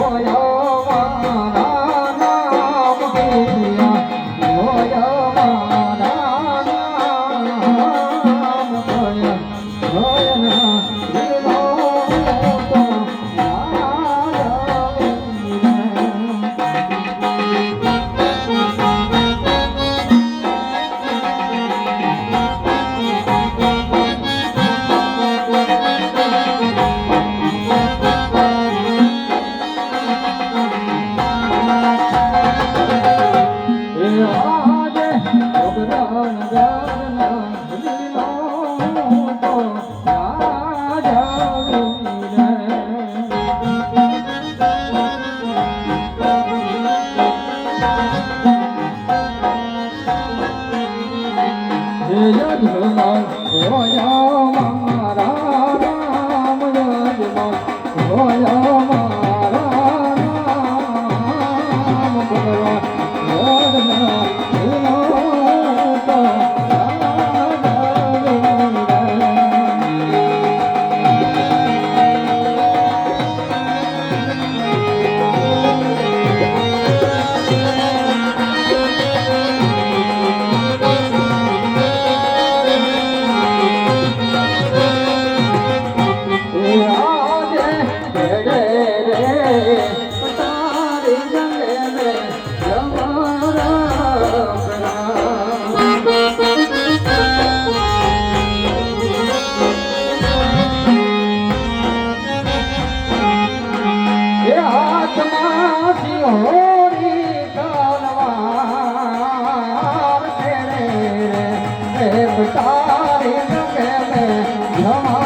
হয় નગે મે જમાના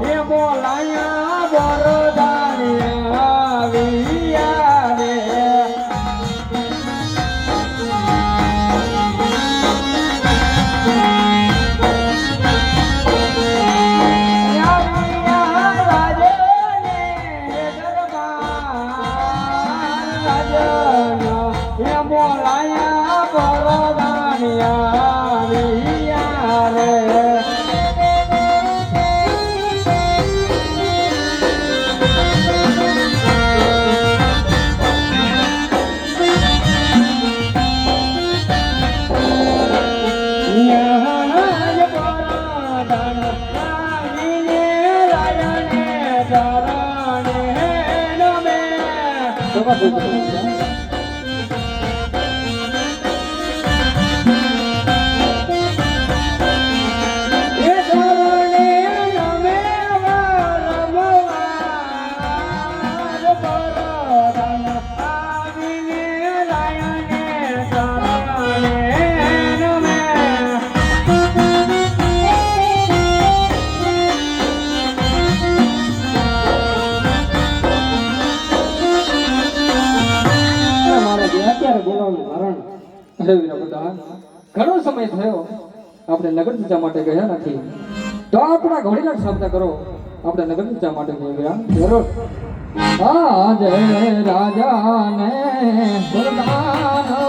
亮过蓝 কথা હે બધા. ઘણો સમય થયો, આપણે નગર પૂજા માટે ગયા નથી. તો આપણા ઘોડીલા શબ્દ કરો. આપણે નગર પૂજા માટે ગયા. જરૂર. આજ રાજાને વરદાન મને